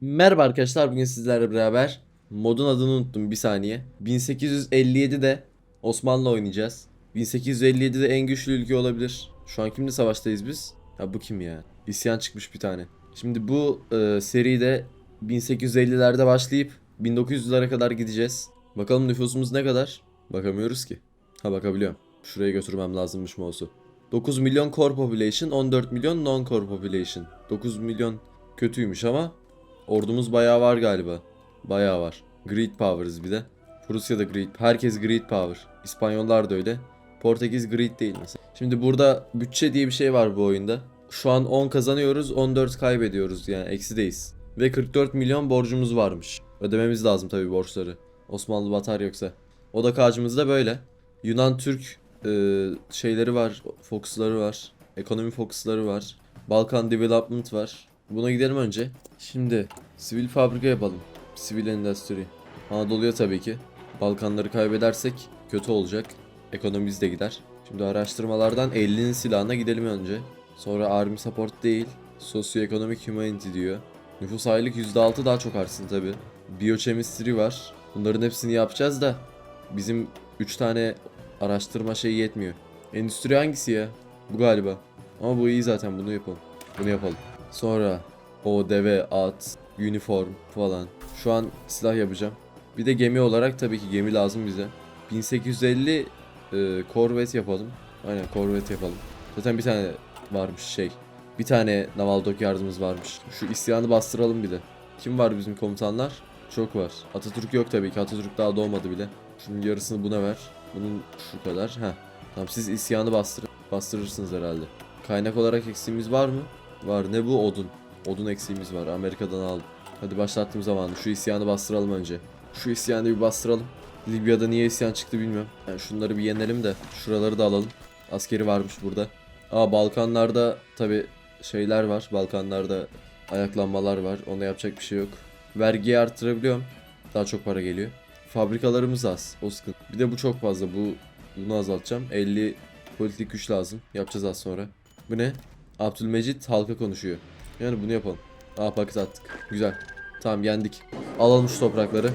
Merhaba arkadaşlar bugün sizlerle beraber modun adını unuttum bir saniye. 1857'de Osmanlı oynayacağız. 1857'de en güçlü ülke olabilir. Şu an kimle savaştayız biz? Ya bu kim ya? İsyan çıkmış bir tane. Şimdi bu e, seride 1850'lerde başlayıp 1900'lere kadar gideceğiz. Bakalım nüfusumuz ne kadar? Bakamıyoruz ki. Ha bakabiliyorum. Şuraya götürmem lazımmış mouse'u. 9 milyon core population, 14 milyon non core population. 9 milyon kötüymüş ama Ordumuz bayağı var galiba. Bayağı var. Great Power'ız bir de. Rusya'da Great. Herkes Great Power. İspanyollar da öyle. Portekiz Great değil mesela. Şimdi burada bütçe diye bir şey var bu oyunda. Şu an 10 kazanıyoruz, 14 kaybediyoruz yani eksideyiz. Ve 44 milyon borcumuz varmış. Ödememiz lazım tabii borçları. Osmanlı batar yoksa. O da karşımızda böyle. Yunan Türk e, şeyleri var, fokusları var. Ekonomi fokusları var. Balkan Development var. Buna gidelim önce. Şimdi sivil fabrika yapalım. Sivil endüstri. Anadolu'ya tabii ki. Balkanları kaybedersek kötü olacak. Ekonomimiz de gider. Şimdi araştırmalardan 50'nin silahına gidelim önce. Sonra army support değil. Sosyoekonomik humanity diyor. Nüfus aylık %6 daha çok artsın tabii. Biochemistry var. Bunların hepsini yapacağız da bizim 3 tane araştırma şeyi yetmiyor. Endüstri hangisi ya? Bu galiba. Ama bu iyi zaten bunu yapalım. Bunu yapalım. Sonra o deve, at, uniform falan. Şu an silah yapacağım. Bir de gemi olarak tabii ki gemi lazım bize. 1850 e, korvet yapalım. Aynen korvet yapalım. Zaten bir tane varmış şey. Bir tane naval dokyardımız varmış. Şu isyanı bastıralım bir de. Kim var bizim komutanlar? Çok var. Atatürk yok tabii ki. Atatürk daha doğmadı bile. Şunun yarısını buna ver. Bunun şu kadar. Heh. Tamam siz isyanı bastırın. Bastırırsınız herhalde. Kaynak olarak eksiğimiz var mı? Var. Ne bu? Odun. Odun eksiğimiz var. Amerika'dan aldım. Hadi başlattığım zamanı. Şu isyanı bastıralım önce. Şu isyanı bir bastıralım. Libya'da niye isyan çıktı bilmiyorum. Yani şunları bir yenelim de şuraları da alalım. Askeri varmış burada. Aa Balkanlarda tabi şeyler var. Balkanlarda ayaklanmalar var. Ona yapacak bir şey yok. Vergiyi arttırabiliyorum. Daha çok para geliyor. Fabrikalarımız az. O sıkıntı. Bir de bu çok fazla. Bu bunu azaltacağım. 50 politik güç lazım. Yapacağız az sonra. Bu ne? Abdülmecit halka konuşuyor. Yani bunu yapalım. Aa paket attık. Güzel. Tamam yendik. Alalım şu toprakları.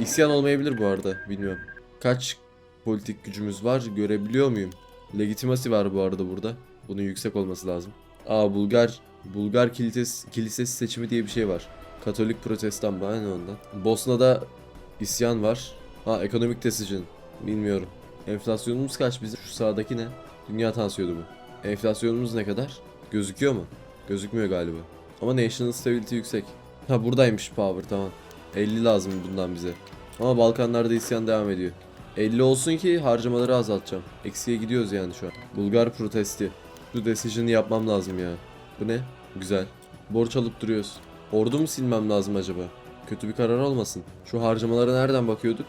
İsyan olmayabilir bu arada. Bilmiyorum. Kaç politik gücümüz var görebiliyor muyum? Legitimasi var bu arada burada. Bunun yüksek olması lazım. Aa Bulgar Bulgar kilisesi, kilisesi seçimi diye bir şey var. Katolik protestan mı? Aynen ondan. Bosna'da isyan var. Ha ekonomik decision. Bilmiyorum. Enflasyonumuz kaç bizim? Şu sağdaki ne? Dünya tansiyonu bu. Enflasyonumuz ne kadar? Gözüküyor mu? Gözükmüyor galiba. Ama national stability yüksek. Ha buradaymış power tamam. 50 lazım bundan bize. Ama Balkanlarda isyan devam ediyor. 50 olsun ki harcamaları azaltacağım. Eksiye gidiyoruz yani şu an. Bulgar protesti. Bu decision'ı yapmam lazım ya. Bu ne? Güzel. Borç alıp duruyoruz. Ordu mu silmem lazım acaba? Kötü bir karar olmasın. Şu harcamalara nereden bakıyorduk?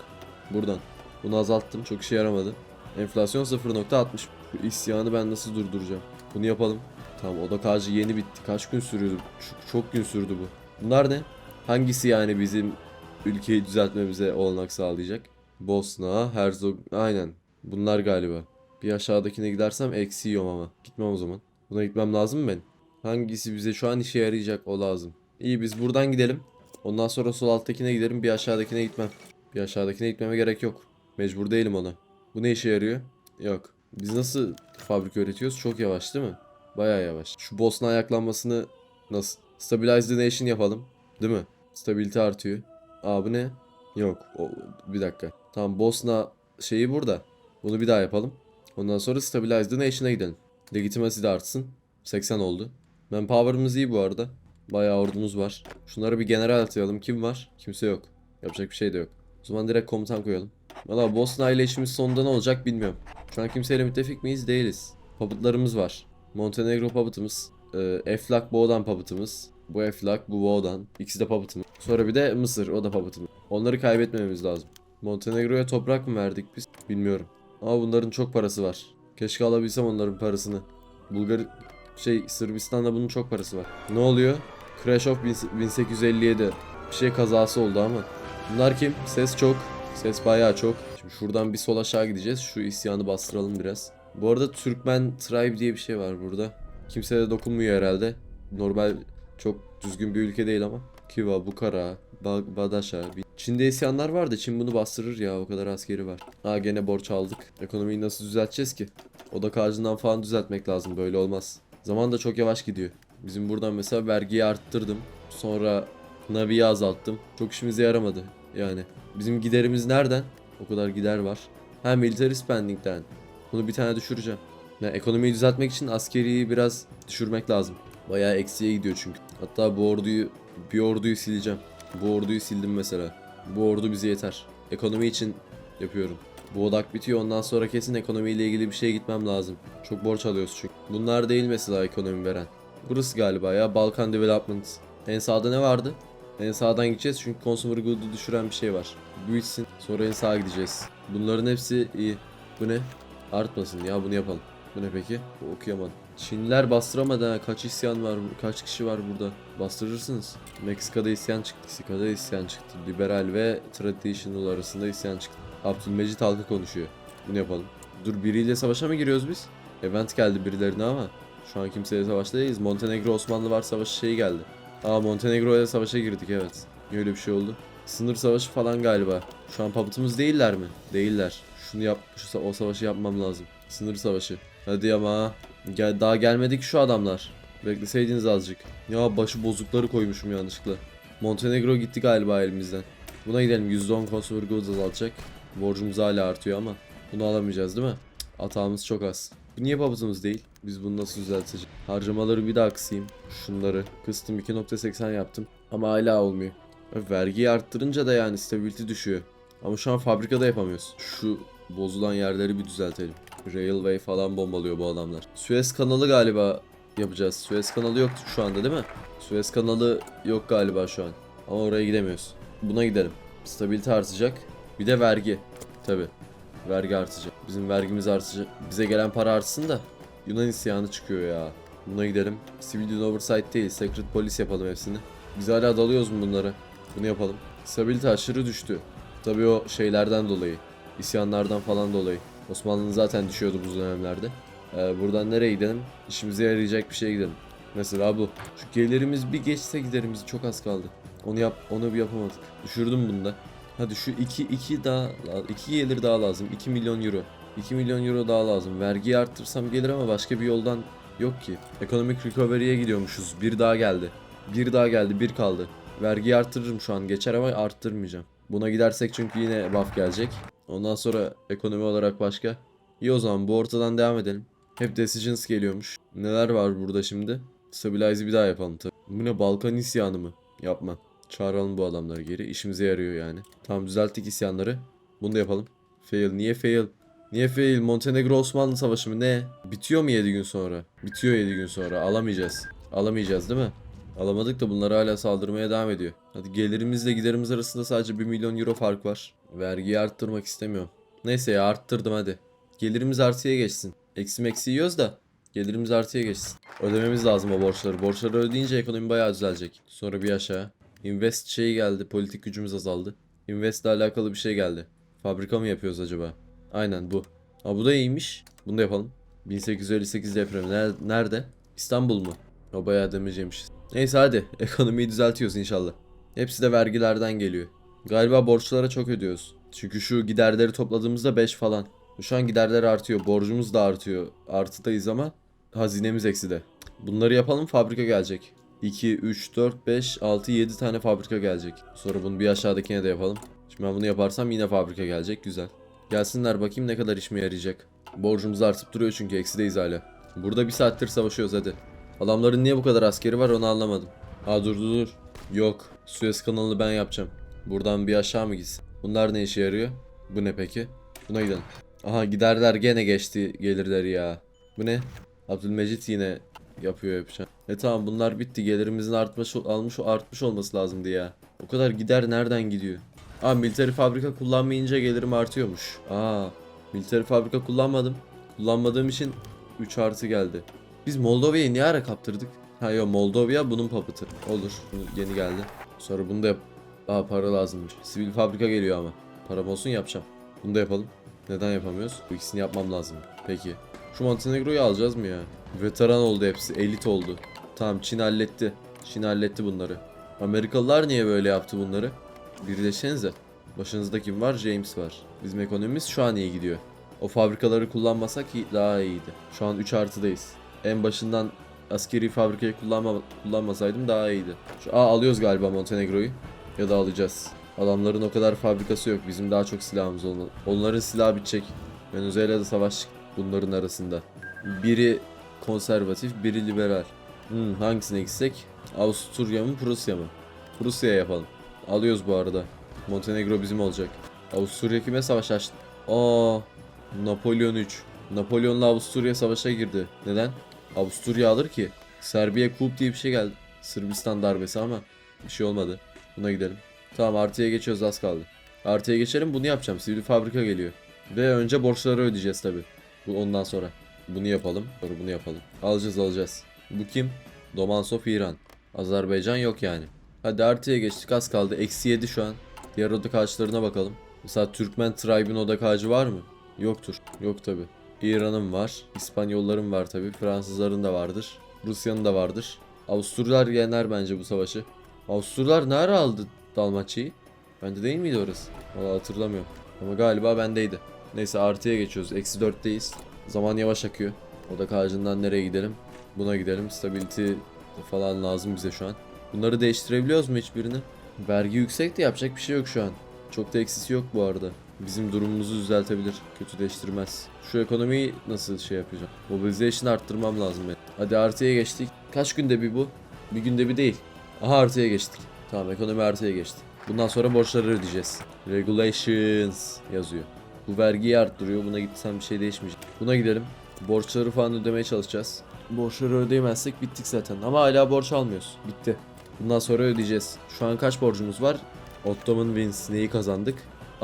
Buradan. Bunu azalttım. Çok işe yaramadı. Enflasyon 0.60. Şu isyanı ben nasıl durduracağım? Bunu yapalım. Tamam o da karşı yeni bitti. Kaç gün sürüyordu? Çok, çok gün sürdü bu. Bunlar ne? Hangisi yani bizim ülkeyi düzeltmemize olanak sağlayacak? Bosna, Herzog... Aynen. Bunlar galiba. Bir aşağıdakine gidersem eksi yiyorum ama. Gitmem o zaman. Buna gitmem lazım mı ben? Hangisi bize şu an işe yarayacak o lazım. İyi biz buradan gidelim. Ondan sonra sol alttakine giderim. Bir aşağıdakine gitmem. Bir aşağıdakine gitmeme gerek yok. Mecbur değilim ona. Bu ne işe yarıyor? Yok. Biz nasıl fabrika üretiyoruz? Çok yavaş değil mi? Bayağı yavaş. Şu Bosna ayaklanmasını nasıl? Stabilize the nation yapalım. Değil mi? Stabilite artıyor. Aa bu ne? Yok. O, bir dakika. Tamam Bosna şeyi burada. Bunu bir daha yapalım. Ondan sonra Stabilize the Nation'a gidelim. Legitimacy de artsın. 80 oldu. Manpower'ımız iyi bu arada. Bayağı ordumuz var. Şunları bir general atayalım. Kim var? Kimse yok. Yapacak bir şey de yok. O zaman direkt komutan koyalım. Valla Bosna ile işimiz sonunda ne olacak bilmiyorum. Şu an kimseyle müttefik miyiz? Değiliz. Puppetlarımız var. Montenegro puppet'ımız. E, Eflak Boğdan puppet'ımız. Bu Eflak, bu Boğdan. İkisi de puppet'ımız. Sonra bir de Mısır, o da puppet'ımız. Onları kaybetmememiz lazım. Montenegro'ya toprak mı verdik biz? Bilmiyorum. Ama bunların çok parası var. Keşke alabilsem onların parasını. Bulgar şey Sırbistan'da bunun çok parası var. Ne oluyor? Crash of 1857. Bir şey kazası oldu ama. Bunlar kim? Ses çok. Ses bayağı çok. Şimdi şuradan bir sol aşağı gideceğiz. Şu isyanı bastıralım biraz. Bu arada Türkmen Tribe diye bir şey var burada. Kimse de dokunmuyor herhalde. Normal çok düzgün bir ülke değil ama. Kiva, Bukara, Ba- Badaşa. Çin'de isyanlar vardı. Çin bunu bastırır ya. O kadar askeri var. Ha gene borç aldık. Ekonomiyi nasıl düzelteceğiz ki? Odak ağacından falan düzeltmek lazım. Böyle olmaz. Zaman da çok yavaş gidiyor. Bizim buradan mesela vergiyi arttırdım. Sonra Navi'yi azalttım. Çok işimize yaramadı. Yani bizim giderimiz nereden? O kadar gider var. Ha military spending'den. Bunu bir tane düşüreceğim. Yani ekonomiyi düzeltmek için askeriyi biraz düşürmek lazım. Bayağı eksiye gidiyor çünkü. Hatta bu orduyu bir orduyu sileceğim. Bu orduyu sildim mesela. Bu ordu bize yeter. Ekonomi için yapıyorum. Bu odak bitiyor ondan sonra kesin ekonomiyle ilgili bir şeye gitmem lazım. Çok borç alıyoruz çünkü. Bunlar değil mesela ekonomi veren. Burası galiba ya Balkan Development. En sağda ne vardı? En sağdan gideceğiz çünkü Consumer Good'u düşüren bir şey var. Bu bitsin. Sonra en sağa gideceğiz. Bunların hepsi iyi. Bu ne? Artmasın ya bunu yapalım. Bu ne peki? Bu okuyamadım. Çinliler bastıramadı ha. Kaç isyan var, kaç kişi var burada? Bastırırsınız. Meksika'da isyan çıktı. Meksika'da isyan çıktı. Liberal ve traditional arasında isyan çıktı. Abdülmecit halkı konuşuyor. Bunu yapalım. Dur biriyle savaşa mı giriyoruz biz? Event geldi birilerine ama. Şu an kimseyle savaşta değiliz. Montenegro Osmanlı var savaşı şeyi geldi. Aa Montenegro ile savaşa girdik evet. Niye öyle bir şey oldu? Sınır savaşı falan galiba. Şu an pabutumuz değiller mi? Değiller. Şunu yap, şu, o savaşı yapmam lazım. Sınır savaşı. Hadi ama. Gel, daha gelmedik şu adamlar. Bekleseydiniz azıcık. Ya başı bozukları koymuşum yanlışlıkla. Montenegro gitti galiba elimizden. Buna gidelim. %10 consumer goods azaltacak. Borcumuz hala artıyor ama. Bunu alamayacağız değil mi? Atağımız çok az. Bu niye pabutumuz değil? Biz bunu nasıl düzelteceğiz? Harcamaları bir daha kısayım. Şunları kıstım 2.80 yaptım. Ama hala olmuyor. Vergiyi arttırınca da yani stability düşüyor. Ama şu an fabrikada yapamıyoruz. Şu bozulan yerleri bir düzeltelim. Railway falan bombalıyor bu adamlar. Suez kanalı galiba yapacağız. Suez kanalı yok şu anda değil mi? Suez kanalı yok galiba şu an. Ama oraya gidemiyoruz. Buna gidelim. Stabilite artacak. Bir de vergi. Tabi. Vergi artacak. Bizim vergimiz artacak. Bize gelen para artsın da Yunan isyanı çıkıyor ya. Buna gidelim. Civilian Oversight değil. Secret Police yapalım hepsini. Biz hala dalıyoruz mu bunlara? Bunu yapalım. Stabilite aşırı düştü. Tabii o şeylerden dolayı. İsyanlardan falan dolayı. Osmanlı'nın zaten düşüyordu bu dönemlerde. Ee, buradan nereye gidelim? İşimize yarayacak bir şeye gidelim. Mesela bu. Şu gelirimiz bir geçse giderimiz çok az kaldı. Onu yap, onu bir yapamadık. Düşürdüm bunu da. Hadi şu 2 2 daha 2 gelir daha lazım. 2 milyon euro. 2 milyon euro daha lazım. Vergiyi arttırsam gelir ama başka bir yoldan yok ki. Economic recovery'ye gidiyormuşuz. Bir daha geldi. Bir daha geldi. Bir kaldı. Vergiyi arttırırım şu an. Geçer ama arttırmayacağım. Buna gidersek çünkü yine buff gelecek. Ondan sonra ekonomi olarak başka. İyi o zaman bu ortadan devam edelim. Hep decisions geliyormuş. Neler var burada şimdi? Stabilize'i bir daha yapalım tabii. Bu ne Balkan isyanı mı? Yapma. Çağıralım bu adamları geri. İşimize yarıyor yani. Tamam düzelttik isyanları. Bunu da yapalım. Fail. Niye fail? Niye fail? Montenegro Osmanlı Savaşı mı? Ne? Bitiyor mu 7 gün sonra? Bitiyor 7 gün sonra. Alamayacağız. Alamayacağız değil mi? Alamadık da bunlar hala saldırmaya devam ediyor. Hadi gelirimizle giderimiz arasında sadece 1 milyon euro fark var. Vergiyi arttırmak istemiyorum. Neyse ya arttırdım hadi. Gelirimiz artıya geçsin. Eksi meksi yiyoruz da gelirimiz artıya geçsin. Ödememiz lazım o borçları. Borçları ödeyince ekonomi bayağı düzelecek. Sonra bir aşağı. Invest şeyi geldi. Politik gücümüz azaldı. Invest ile alakalı bir şey geldi. Fabrika mı yapıyoruz acaba? Aynen bu. Ha bu da iyiymiş. Bunu da yapalım. 1858 depremi Ner- nerede? İstanbul mu? O bayağı demeyeceğimiş. Neyse hadi. Ekonomiyi düzeltiyoruz inşallah. Hepsi de vergilerden geliyor. Galiba borçlara çok ödüyoruz. Çünkü şu giderleri topladığımızda 5 falan. Şu an giderler artıyor. Borcumuz da artıyor. Artıdayız ama hazinemiz ekside. Bunları yapalım fabrika gelecek. 2, 3, 4, 5, 6, 7 tane fabrika gelecek. Sonra bunu bir aşağıdakine de yapalım. Şimdi ben bunu yaparsam yine fabrika gelecek. Güzel. Gelsinler bakayım ne kadar işime yarayacak. Borcumuz artıp duruyor çünkü eksideyiz hala. Burada bir saattir savaşıyoruz hadi. Adamların niye bu kadar askeri var onu anlamadım. Ha dur dur dur. Yok. Suez kanalını ben yapacağım. Buradan bir aşağı mı gitsin? Bunlar ne işe yarıyor? Bu ne peki? Buna gidelim. Aha giderler gene geçti gelirleri ya. Bu ne? Abdülmecit yine yapıyor yapacağım. E tamam bunlar bitti. Gelirimizin artmış almış artmış olması lazımdı ya. O kadar gider nereden gidiyor? Aa military fabrika kullanmayınca gelirim artıyormuş. Aa military fabrika kullanmadım. Kullanmadığım için 3 artı geldi. Biz Moldova'yı niye ara kaptırdık? Ha yok Moldova bunun papıtı. Olur. Bu yeni geldi. Sonra bunu da yap. Aa para lazımmış. Sivil fabrika geliyor ama. Param olsun yapacağım. Bunu da yapalım. Neden yapamıyoruz? Bu ikisini yapmam lazım. Peki. Şu Montenegro'yu alacağız mı ya? Veteran oldu hepsi. Elit oldu. Tamam Çin halletti. Çin halletti bunları. Amerikalılar niye böyle yaptı bunları? Birleşsenize. Başınızda kim var? James var. Bizim ekonomimiz şu an iyi gidiyor. O fabrikaları kullanmasak daha iyiydi. Şu an 3 artıdayız. En başından askeri fabrikayı kullanma, kullanmasaydım daha iyiydi. Şu, aa, alıyoruz galiba Montenegro'yu. Ya da alacağız. Adamların o kadar fabrikası yok. Bizim daha çok silahımız olmalı. Onların silahı bitecek. Venezuela'da savaş bunların arasında. Biri konservatif, biri liberal. Hmm, hangisine gitsek? Avusturya mı, Prusya mı? Prusya'ya yapalım. Alıyoruz bu arada. Montenegro bizim olacak. Avusturya kime savaş açtı? Aa, Napolyon 3. Napolyon'la Avusturya savaşa girdi. Neden? Avusturya alır ki. Serbiye Kup diye bir şey geldi. Sırbistan darbesi ama bir şey olmadı. Buna gidelim. Tamam artıya geçiyoruz az kaldı. Artıya geçelim bunu yapacağım. Sivil fabrika geliyor. Ve önce borçları ödeyeceğiz tabi. Bu ondan sonra. Bunu yapalım. Sonra bunu yapalım. Alacağız alacağız. Bu kim? Domansov İran. Azerbaycan yok yani. Hadi artıya geçtik az kaldı. Eksi 7 şu an. Diğer odak ağaçlarına bakalım. Mesela Türkmen Tribe'in odak ağacı var mı? Yoktur. Yok tabi. İran'ın var. İspanyolların var tabi. Fransızların da vardır. Rusya'nın da vardır. Avusturlar yener bence bu savaşı. Avusturlar nerede aldı Dalmaçya'yı? Bende değil miydi orası? Valla hatırlamıyorum. Ama galiba bendeydi. Neyse artıya geçiyoruz. Eksi 4'teyiz. Zaman yavaş akıyor. Odak ağacından nereye gidelim? Buna gidelim. Stability falan lazım bize şu an. Bunları değiştirebiliyoruz mu hiçbirini? Vergi yüksek de yapacak bir şey yok şu an. Çok da eksisi yok bu arada. Bizim durumumuzu düzeltebilir. Kötüleştirmez. Şu ekonomiyi nasıl şey yapacağım? Mobilization arttırmam lazım benim. Hadi artıya geçtik. Kaç günde bir bu? Bir günde bir değil. Aha artıya geçtik. Tamam ekonomi artıya geçti. Bundan sonra borçları ödeyeceğiz. Regulations yazıyor. Bu vergiyi arttırıyor. Buna gitsem bir şey değişmeyecek. Buna gidelim. Borçları falan ödemeye çalışacağız. Borçları ödeyemezsek bittik zaten. Ama hala borç almıyoruz. Bitti. Bundan sonra ödeyeceğiz. Şu an kaç borcumuz var? Ottoman Wins neyi kazandık?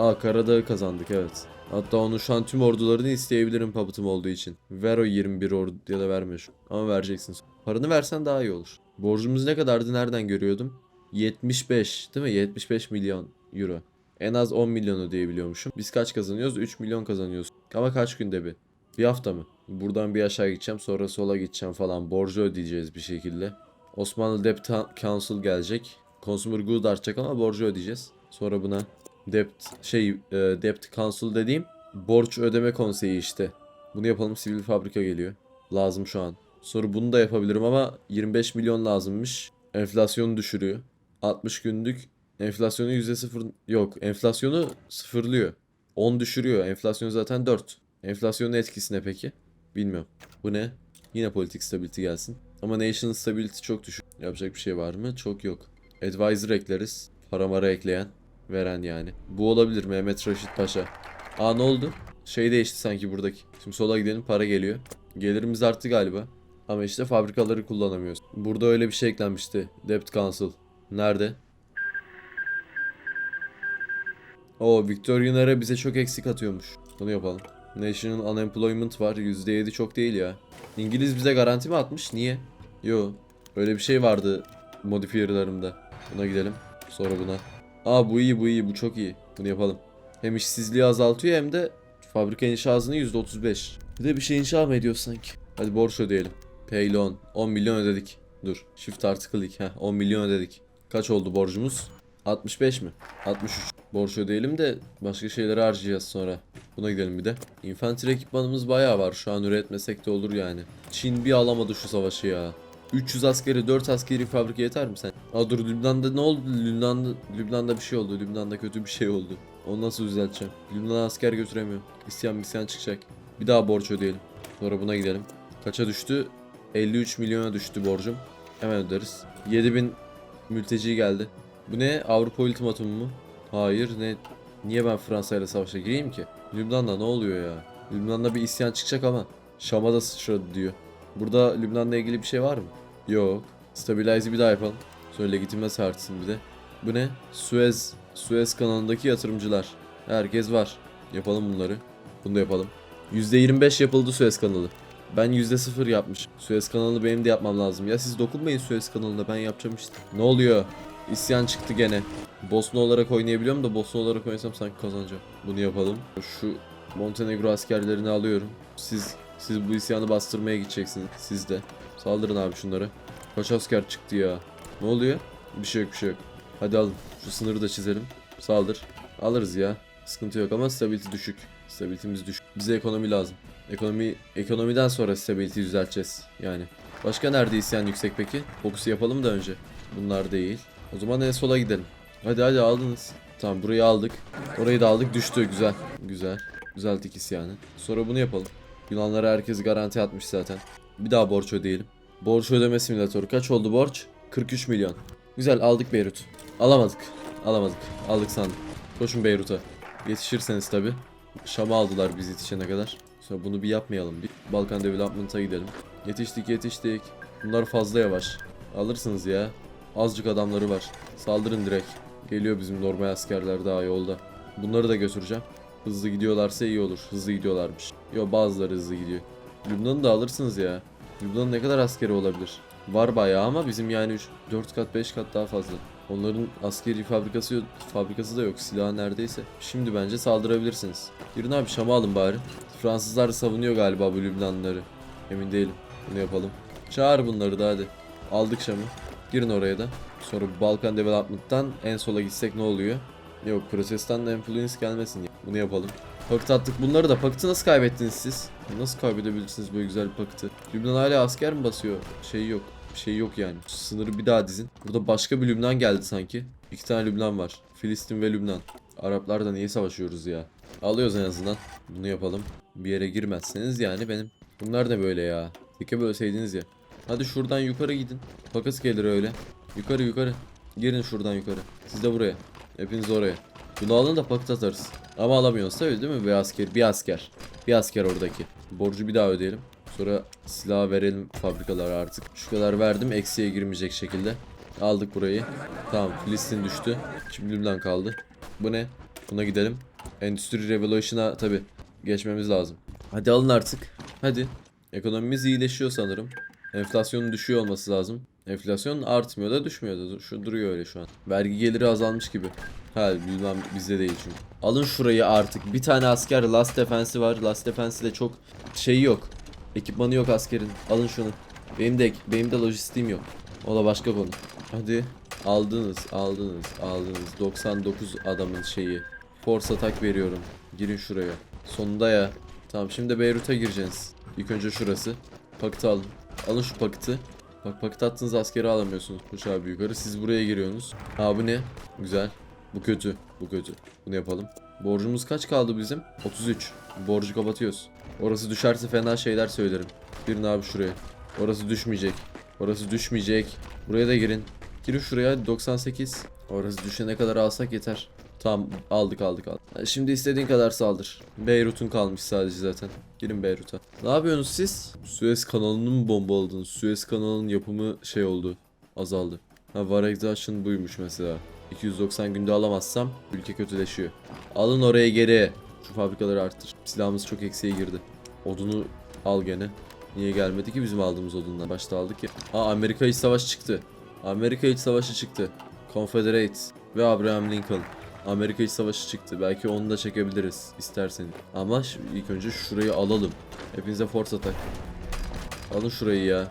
Aa Karadağ'ı kazandık evet. Hatta onu şu an tüm ordularını isteyebilirim paputum olduğu için. Ver o 21 ordu ya da verme şu. Ama vereceksin. Paranı versen daha iyi olur. Borcumuz ne kadardı nereden görüyordum? 75 değil mi? 75 milyon euro. En az 10 milyon ödeyebiliyormuşum. Biz kaç kazanıyoruz? 3 milyon kazanıyoruz. Ama kaç günde bir? Bir hafta mı? Buradan bir aşağı gideceğim sonra sola gideceğim falan. Borcu ödeyeceğiz bir şekilde. Osmanlı Debt Council gelecek. Consumer Good artacak ama borcu ödeyeceğiz. Sonra buna Debt şey e, Debt Council dediğim borç ödeme konseyi işte. Bunu yapalım sivil fabrika geliyor. Lazım şu an. Sonra bunu da yapabilirim ama 25 milyon lazımmış. Enflasyonu düşürüyor. 60 günlük enflasyonu %0 yok. Enflasyonu sıfırlıyor. 10 düşürüyor. Enflasyon zaten 4. Enflasyonun etkisi ne peki? Bilmiyorum. Bu ne? Yine politik stability gelsin. Ama national stability çok düşük. Yapacak bir şey var mı? Çok yok. Advisor ekleriz. Paramara ekleyen. Veren yani. Bu olabilir Mehmet Raşit Paşa. Aa ne oldu? Şey değişti sanki buradaki. Şimdi sola gidelim para geliyor. Gelirimiz arttı galiba. Ama işte fabrikaları kullanamıyoruz. Burada öyle bir şey eklenmişti. Debt Council. Nerede? Oo Victorian bize çok eksik atıyormuş. Bunu yapalım. National Unemployment var. %7 çok değil ya. İngiliz bize garanti mi atmış? Niye? Yo. Öyle bir şey vardı modifiyerlerimde. Buna gidelim. Sonra buna. Aa bu iyi bu iyi bu çok iyi. Bunu yapalım. Hem işsizliği azaltıyor hem de fabrika inşa hızını %35. Bir de bir şey inşa mı ediyor sanki? Hadi borç ödeyelim. Pay loan. 10 milyon ödedik. Dur. Shift artı click. Heh, 10 milyon ödedik. Kaç oldu borcumuz? 65 mi? 63. Borç ödeyelim de başka şeyleri harcayacağız sonra. Buna gidelim bir de. Infantry ekipmanımız bayağı var. Şu an üretmesek de olur yani. Çin bir alamadı şu savaşı ya. 300 askeri 4 askeri fabrika yeter mi sen? Aa dur Lübnan'da ne oldu? Lübnan'da, Lübnan'da bir şey oldu. Lübnan'da kötü bir şey oldu. Onu nasıl düzelteceğim? Lübnan'a asker götüremiyorum. İsyan misyan çıkacak. Bir daha borç ödeyelim. Sonra buna gidelim. Kaça düştü? 53 milyona düştü borcum. Hemen öderiz. 7000 mülteci geldi. Bu ne? Avrupa ultimatumu mu? Hayır ne? Niye ben Fransa ile savaşa gireyim ki? Lübnan'da ne oluyor ya? Lübnan'da bir isyan çıkacak ama Şam'a da sıçradı diyor. Burada Lübnan'la ilgili bir şey var mı? Yok. Stabilize'i bir daha yapalım. Sonra legitimase artsın bir de. Bu ne? Suez. Suez kanalındaki yatırımcılar. Herkes var. Yapalım bunları. Bunu da yapalım. %25 yapıldı Suez kanalı. Ben %0 yapmış. Suez kanalı benim de yapmam lazım. Ya siz dokunmayın Suez kanalına ben yapacağım işte. Ne oluyor? İsyan çıktı gene. Bosna olarak oynayabiliyorum da Bosna olarak oynasam sanki kazanacağım. Bunu yapalım. Şu Montenegro askerlerini alıyorum. Siz siz bu isyanı bastırmaya gideceksiniz. Siz de. Saldırın abi şunları. Kaç asker çıktı ya? Ne oluyor? Bir şey yok bir şey yok. Hadi alın. Şu sınırı da çizelim. Saldır. Alırız ya. Sıkıntı yok ama stability düşük. Stability'miz düşük. Bize ekonomi lazım. Ekonomi ekonomiden sonra stability düzelteceğiz. Yani. Başka nerede isyan yüksek peki? Fokusu yapalım da önce. Bunlar değil. O zaman en sola gidelim. Hadi hadi aldınız. Tamam burayı aldık. Orayı da aldık. Düştü. Güzel. Güzel. Düzelttik isyanı. Sonra bunu yapalım. Yunanlara herkes garanti atmış zaten. Bir daha borç ödeyelim. Borç ödeme simülatörü. Kaç oldu borç? 43 milyon. Güzel aldık Beyrut. Alamadık. Alamadık. Aldık sandım. Koşun Beyrut'a. Yetişirseniz tabi. Şam'ı aldılar biz yetişene kadar. Sonra bunu bir yapmayalım. Bir Balkan Development'a gidelim. Yetiştik yetiştik. Bunlar fazla yavaş. Alırsınız ya. Azıcık adamları var. Saldırın direkt. Geliyor bizim normal askerler daha yolda. Bunları da götüreceğim. Hızlı gidiyorlarsa iyi olur. Hızlı gidiyorlarmış. Yo bazıları hızlı gidiyor. Lübnan'ı da alırsınız ya. Lübnan'ın ne kadar askeri olabilir? Var bayağı ama bizim yani 3, 4 kat 5 kat daha fazla. Onların askeri fabrikası fabrikası da yok. Silah neredeyse. Şimdi bence saldırabilirsiniz. Girin abi Şam'ı alın bari. Fransızlar savunuyor galiba bu Lübnanlıları. Emin değilim. Bunu yapalım. Çağır bunları da hadi. Aldık Şam'ı. Girin oraya da. Sonra Balkan Development'tan en sola gitsek ne oluyor? Yok Protestan influence gelmesin. Bunu yapalım. Pakt attık bunları da. Paktı nasıl kaybettiniz siz? Nasıl kaybedebilirsiniz böyle güzel bir paktı? Lübnan hala asker mi basıyor? Şey yok. Bir şey yok yani. Sınırı bir daha dizin. Burada başka bir Lübnan geldi sanki. İki tane Lübnan var. Filistin ve Lübnan. Araplarla niye savaşıyoruz ya? Alıyoruz en azından. Bunu yapalım. Bir yere girmezseniz yani benim. Bunlar ne böyle ya? Teke bölseydiniz ya. Hadi şuradan yukarı gidin. Pakas gelir öyle. Yukarı yukarı. Girin şuradan yukarı. Siz de buraya. Hepiniz oraya. Bunu alın da paket atarız. Ama alamıyoruz tabii değil mi? Bir asker. Bir asker. Bir asker oradaki. Borcu bir daha ödeyelim. Sonra silah verelim fabrikalara artık. Şu kadar verdim. Eksiye girmeyecek şekilde. Aldık burayı. Tamam. Filistin düştü. Şimdi Lübnan kaldı. Bu ne? Buna gidelim. Endüstri Revolution'a tabii geçmemiz lazım. Hadi alın artık. Hadi. Ekonomimiz iyileşiyor sanırım. Enflasyonun düşüyor olması lazım. Enflasyon artmıyor da düşmüyor da şu duruyor öyle şu an. Vergi geliri azalmış gibi. Ha bilmem bizde değil çünkü. Alın şurayı artık. Bir tane asker Last Defense'i var. Last Defense'i de çok şeyi yok. Ekipmanı yok askerin. Alın şunu. Benim de benim de lojistiğim yok. O da başka konu. Hadi. Aldınız, aldınız, aldınız. 99 adamın şeyi. Force atak veriyorum. Girin şuraya. Sonunda ya. Tamam şimdi Beyrut'a gireceksiniz. İlk önce şurası. Paketi alın. Alın şu paketi. Bak paket attığınız askeri alamıyorsunuz. Koş abi yukarı. Siz buraya giriyorsunuz. Ha bu ne? Güzel. Bu kötü. Bu kötü. Bunu yapalım. Borcumuz kaç kaldı bizim? 33. Borcu kapatıyoruz. Orası düşerse fena şeyler söylerim. Girin abi şuraya. Orası düşmeyecek. Orası düşmeyecek. Buraya da girin. Girin şuraya hadi 98. Orası düşene kadar alsak yeter. Tamam aldık aldık aldık. Şimdi istediğin kadar saldır. Beyrut'un kalmış sadece zaten. Girin Beyrut'a. Ne yapıyorsunuz siz? Suez kanalını mı bombaladınız? Suez kanalının yapımı şey oldu. Azaldı. Ha var exhaustion buymuş mesela. 290 günde alamazsam ülke kötüleşiyor. Alın oraya geri. Şu fabrikaları arttır. Silahımız çok eksiğe girdi. Odunu al gene. Niye gelmedi ki bizim aldığımız odundan? Başta aldık ya. Aa Amerika iç savaşı çıktı. Amerika iç savaşı çıktı. Confederate ve Abraham Lincoln. Amerika iç savaşı çıktı. Belki onu da çekebiliriz isterseniz. Ama ilk önce şurayı alalım. Hepinize force atak. Alın şurayı ya.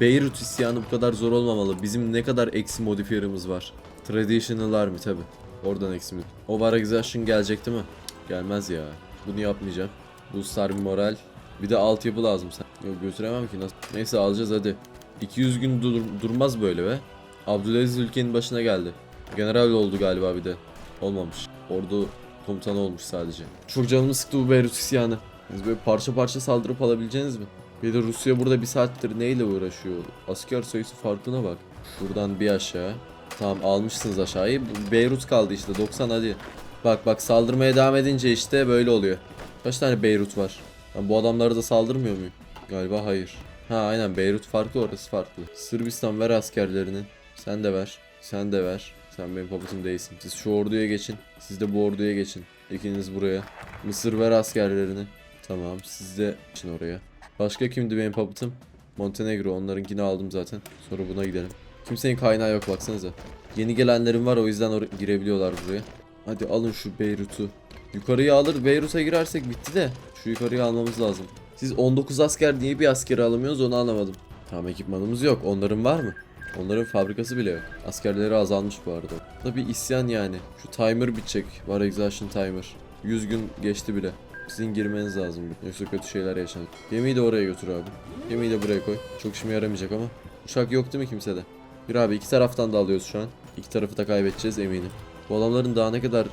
Beyrut isyanı bu kadar zor olmamalı. Bizim ne kadar eksi modifiyerimiz var. Traditional Army tabi. Oradan eksimiz. O Varagization gelecek değil mi? Gelmez ya. Bunu yapmayacağım. Bu Army Moral. Bir de altyapı lazım sen. Yok götüremem ki nasıl. Neyse alacağız hadi. 200 gün dur- durmaz böyle be. Abdülaziz ülkenin başına geldi. General oldu galiba bir de. Olmamış. Ordu komutanı olmuş sadece. Çok canımı sıktı bu Beyrut isyanı. Siz böyle parça parça saldırıp alabileceğiniz mi? Bir de Rusya burada bir saattir neyle uğraşıyor? Asker sayısı farkına bak. Şuradan bir aşağı. Tamam almışsınız aşağıyı. Beyrut kaldı işte 90 hadi. Bak bak saldırmaya devam edince işte böyle oluyor. Kaç tane Beyrut var? Ben bu adamlara da saldırmıyor muyum? Galiba hayır. Ha aynen Beyrut farklı orası farklı. Sırbistan ver askerlerini. Sen de ver. Sen de ver. Sen benim paputum değilsin. Siz şu orduya geçin. Siz de bu orduya geçin. İkiniz buraya. Mısır ver askerlerini. Tamam siz de için oraya. Başka kimdi benim paputum? Montenegro onlarınkini aldım zaten. Sonra buna gidelim. Kimsenin kaynağı yok baksanıza. Yeni gelenlerim var o yüzden or- girebiliyorlar buraya. Hadi alın şu Beyrut'u. Yukarıya alır Beyrut'a girersek bitti de. Şu yukarıya almamız lazım. Siz 19 asker niye bir askeri alamıyorsunuz onu anlamadım. Tamam ekipmanımız yok. Onların var mı? Onların fabrikası bile yok. Askerleri azalmış bu arada. Da bir isyan yani. Şu timer bitecek. Var exhaustion timer. 100 gün geçti bile. Sizin girmeniz lazım. Yoksa kötü şeyler yaşanır. Gemiyi de oraya götür abi. Gemiyi de buraya koy. Çok işime yaramayacak ama. Uçak yok değil mi kimsede? Bir abi iki taraftan da alıyoruz şu an. İki tarafı da kaybedeceğiz eminim. Bu adamların daha ne kadar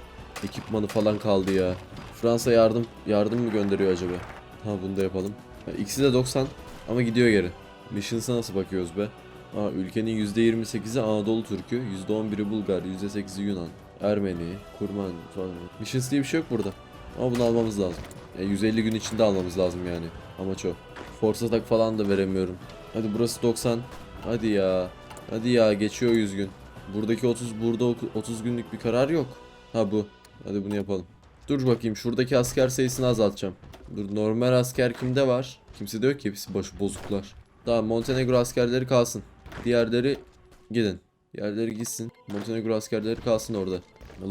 ekipmanı falan kaldı ya. Fransa yardım yardım mı gönderiyor acaba? Ha bunu da yapalım. Ya, ikisi de 90 ama gidiyor geri. Missions'a nasıl bakıyoruz be? Aa, ülkenin %28'i Anadolu Türk'ü, %11'i Bulgar, %8'i Yunan, Ermeni, Kurman falan. Missions diye bir şey yok burada. Ama bunu almamız lazım. Ya, 150 gün içinde almamız lazım yani. Amaç o. Force attack falan da veremiyorum. Hadi burası 90. Hadi ya. Hadi ya geçiyor 100 gün. Buradaki 30 burada oku- 30 günlük bir karar yok. Ha bu. Hadi bunu yapalım. Dur bakayım şuradaki asker sayısını azaltacağım. Dur normal asker kimde var? Kimse de yok ki hepsi başı bozuklar. Tamam Montenegro askerleri kalsın. Diğerleri gidin. Diğerleri gitsin. Montenegro askerleri kalsın orada.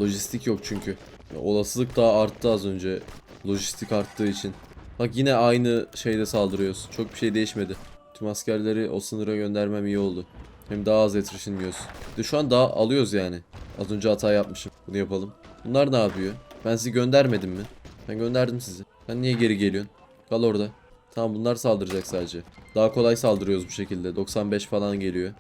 Lojistik yok çünkü. Olasılık daha arttı az önce. Lojistik arttığı için. Bak yine aynı şeyde saldırıyoruz. Çok bir şey değişmedi. Tüm askerleri o sınıra göndermem iyi oldu. Hem daha az attrition yiyoruz. De şu an daha alıyoruz yani. Az önce hata yapmışım. Bunu yapalım. Bunlar ne yapıyor? Ben sizi göndermedim mi? Ben gönderdim sizi. Sen niye geri geliyorsun? Kal orada. Tamam bunlar saldıracak sadece. Daha kolay saldırıyoruz bu şekilde. 95 falan geliyor.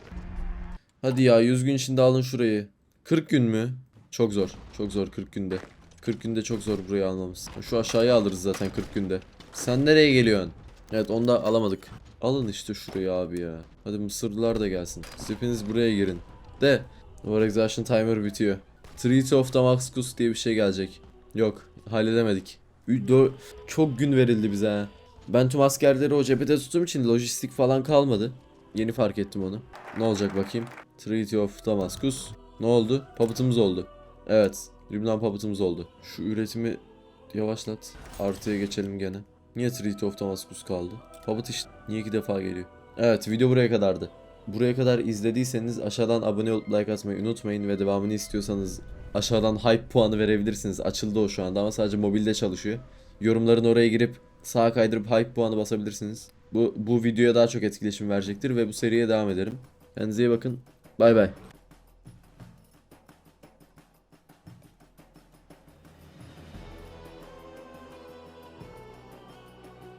Hadi ya 100 gün içinde alın şurayı. 40 gün mü? Çok zor. Çok zor 40 günde. 40 günde çok zor burayı almamız. Şu aşağıya alırız zaten 40 günde. Sen nereye geliyorsun? Evet onu da alamadık. Alın işte şurayı abi ya. Hadi Mısırlılar da gelsin. Siz hepiniz buraya girin. De. War Exhaustion Timer bitiyor. Treaty of Damascus diye bir şey gelecek. Yok. Halledemedik. Çok gün verildi bize ha. Ben tüm askerleri o cephede tuttuğum için lojistik falan kalmadı. Yeni fark ettim onu. Ne olacak bakayım. Treaty of Damascus. Ne oldu? Puppet'ımız oldu. Evet. Lübnan puppet'ımız oldu. Şu üretimi yavaşlat. Artıya geçelim gene. Niye Treaty of Damascus kaldı? Puppet işte. Niye iki defa geliyor? Evet video buraya kadardı. Buraya kadar izlediyseniz aşağıdan abone olup like atmayı unutmayın ve devamını istiyorsanız aşağıdan hype puanı verebilirsiniz. Açıldı o şu anda ama sadece mobilde çalışıyor. Yorumların oraya girip sağa kaydırıp hype puanı basabilirsiniz. Bu, bu videoya daha çok etkileşim verecektir ve bu seriye devam ederim. Kendinize iyi bakın. Bay bay.